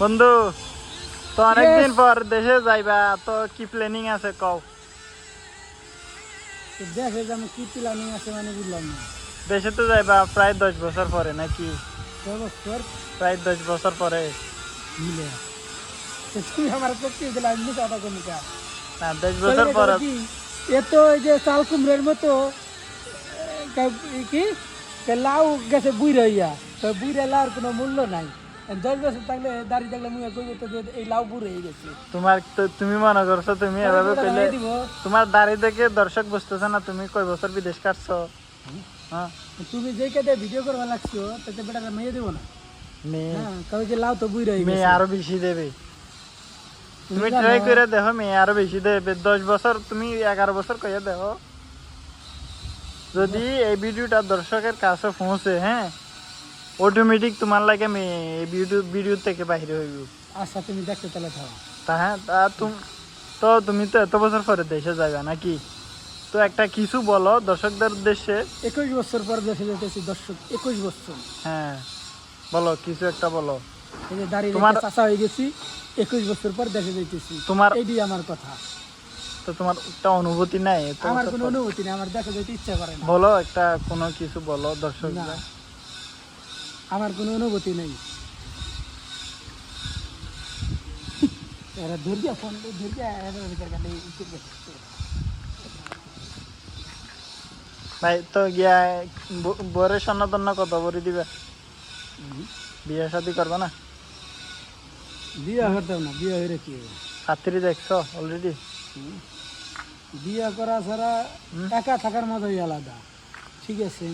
বন্ধু তো অনেকদিন পর দেশে যাইবা তো কি প্ল্যানিং আছে কও? দেখে যে আমি কি প্ল্যানিং আছে মানে বুঝলাম না। দেশে তো যাইবা প্রায় দশ বছর পরে নাকি? বছর? প্রায় দশ বছর পরে। মিলে। আমার পক্ষে দিলে আমি কথা কমিকা না দশ বছর পর এ তো এই যে চাল কুমড়ের মতো কি লাউ গেছে বুইরা ইয়া তো বুইরা লাউর কোনো মূল্য নাই। দশ বছর থাকলে দাঁড়িয়ে থাকলে মুই কইব তো যে এই লাউ বুড়ে হয়ে গেছে তোমার তো তুমি মনে করছ তুমি এভাবে ওটা কইলে বানাই দিব। তোমার দাড়ি দেখে দর্শক বুঝতেছে না তুমি কয় বছর বিদেশ কাটছো হ্যাঁ তুমি যে কেটে ভিডিও করবা লাগছো তাতে বেটারা মেয়ে দেবো না মেয়ে হ্যাঁ কারণ যে লাউ তো বুইরা হয়ে মেয়ে গেছে আরও বেশি দেবে তুমি জানো- ট্রাই করে দেখো মেয়ে আরও বেশি দেবে দশ বছর তুমি এগারো বছর কইয়া দেখো যদি এই ভিডিওটা দর্শকের কাছে পৌঁছে হ্যাঁ অটোমেটিক তোমার লাগে এই ভিডিও ভিডিও থেকে বাইরে হইব। আচ্ছা তুমি দেখতে তাহলে থাও তা হ্যাঁ তা তুমি তো তুমি তো এত বছর পরে দেশে যাবে নাকি? তো একটা কিছু বলো দর্শকদের উদ্দেশ্যে। একুশ বছর পর দেশে যেতেছি দর্শক একুশ বছর। হ্যাঁ বলো কিছু একটা বলো। এই যে দাঁড়িয়ে তোমার- চাষা হয়ে গেছি একুশ বছর পর দেশে যেতেছি তোমার এইটি আমার কথা। তো তোমার একটা অনুভূতি নাই? আমার কোনো অনুভূতি নেই আমার দেখে যেতে ইচ্ছা করে না। বলো একটা কোনো কিছু বলো দর্শকদের। আমার কোনো অনুভূতি নেই এরা ধৈর্য ফোন করবে। ভাই তো গিয়া বরের সন্ন্যতন্য কত বড়ি দিবে বিয়ে শাদি করবে না বিয়ে করতাম না বিয়ে হয়ে কি হবে? ছাত্রী দেখছ অলরেডি। বিয়ে করা ছাড়া। একা থাকার মজাই আলাদা ঠিক আছে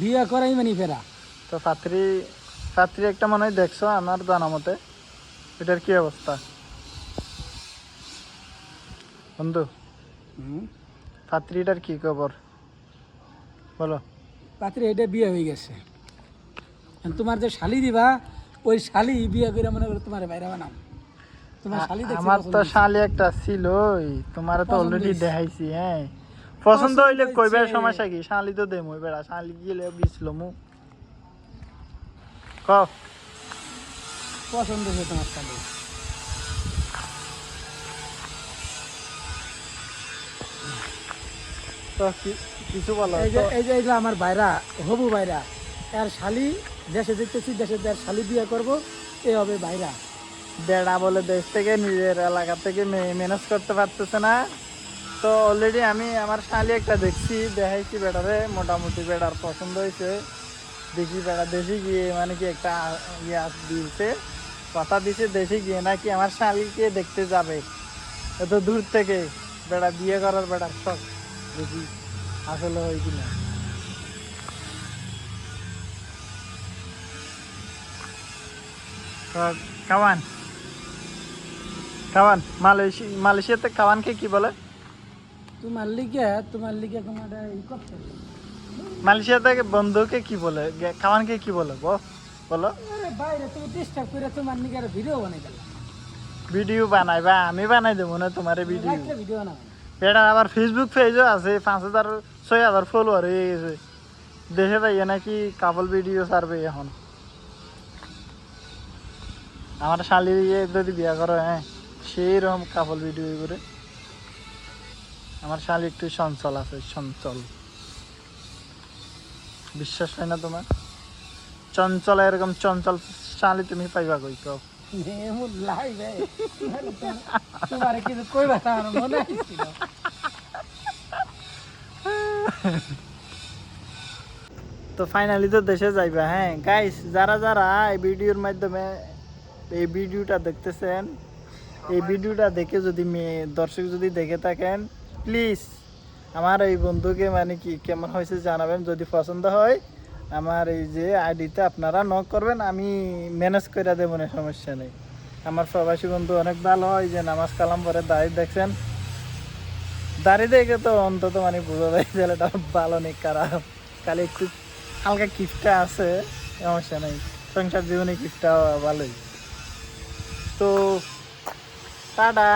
বিয়ে করাই মানে ফেরা তো ছাত্রী ছাত্রী একটা মনে হয় দেখছ আমার জানা মতে। এটার কি অবস্থা? বন্ধু ছাত্রীটার কি খবর? বলো। পাত্রে এটা বিয়ে হয়ে গেছে। তোমার যে শালি দিবা ওই শালি বিয়ে করে মনে করো তোমার বাইরে দেখছে আমার তো শালি একটা ছিল তোমার তো অলরেডি দেখাইছি হ্যাঁ। পছন্দ হইলে হয়েছে। সমস্যা কি? শালি তো দেমু বেড়া শালি গেলে বিছলো পছন্দ হয়েছে তোমার শালি কিছু বলো এই যে তো- এই যে এই যে আমার বাইরা হবু বাইরা আর শালি দেশে দেখতেছি দেশে তার শালি বিয়ে করব এ হবে বাইরা বেড়া বলে দেশ থেকে নিজের এলাকা থেকে ম্যানেজ করতে পারতেছে না। তো অলরেডি আমি আমার শালি একটা দেখছি দেখাইছি বেড়ারে মোটামুটি বেড়ার পছন্দ হয়েছে। দেখি বেড়া দেশে গিয়ে মানে কি একটা ইয়ে দিয়েছে কথা দিছে দেশে গিয়ে নাকি আমার শালিকে দেখতে যাবে এত দূর থেকে বেড়া বিয়ে করার বেড়ার শখ দেখি আসলে হয় কিনা তো কাওয়ান কাওয়ান মালয়েশিয়া মালয়েশিয়াতে কাওয়ানকে কি বলে তোমার লিগে তোমার লিগে তোমার ই করতে মালয়েশিয়াতে বন্ধুকে কি বলে? কাওয়ানকে কি বলে বল? বলো। বাইরে তুমি ডিস্টার্ব করে তোমার নিগে ভিডিও বানাই ভিডিও বানাইবা আমি বানাই দেবো না তোমার ভিডিও এটা আবার ফেসবুক পেজও আছে পাঁচ হাজার ছয় হাজার ফলোয়ার হয়ে গেছে। দেশে তাই নাকি কাপল ভিডিও ছাড়বে এখন। আমার শালি ইয়ে যদি বিয়া করো হ্যাঁ সেই রকম কাপল ভিডিও করে আমার শালি একটু চঞ্চল আছে চঞ্চল। বিশ্বাস হয় না তোমার? চঞ্চল এরকম চঞ্চল শালি তুমি পাইবা কই কও? তো ফাইনালি তো দেশে যাইবা হ্যাঁ? গাইস যারা যারা এই ভিডিওর মাধ্যমে এই ভিডিওটা দেখতেছেন এই ভিডিওটা দেখে যদি মেয়ে দর্শক যদি দেখে থাকেন প্লিজ আমার এই বন্ধুকে মানে কি কেমন হয়েছে জানাবেন যদি পছন্দ হয়। আমার এই যে আইডিতে আপনারা নক করবেন, আমি ম্যানেজ করে দেবো না সমস্যা নেই। আমার প্রবাসী বন্ধু অনেক ভালো হয়, যে নামাজ কালাম পরে দাঁড়িয়ে দেখছেন। দাঁড়িয়ে দেখে তো অন্তত মানে বোঝা যায় ছেলেটা ভালো নেই, খারাপ। খালি একটু হালকা কিফটা আছে, সমস্যা নেই। সংসার জীবনে কিফটা ভালোই। তো, টাটা।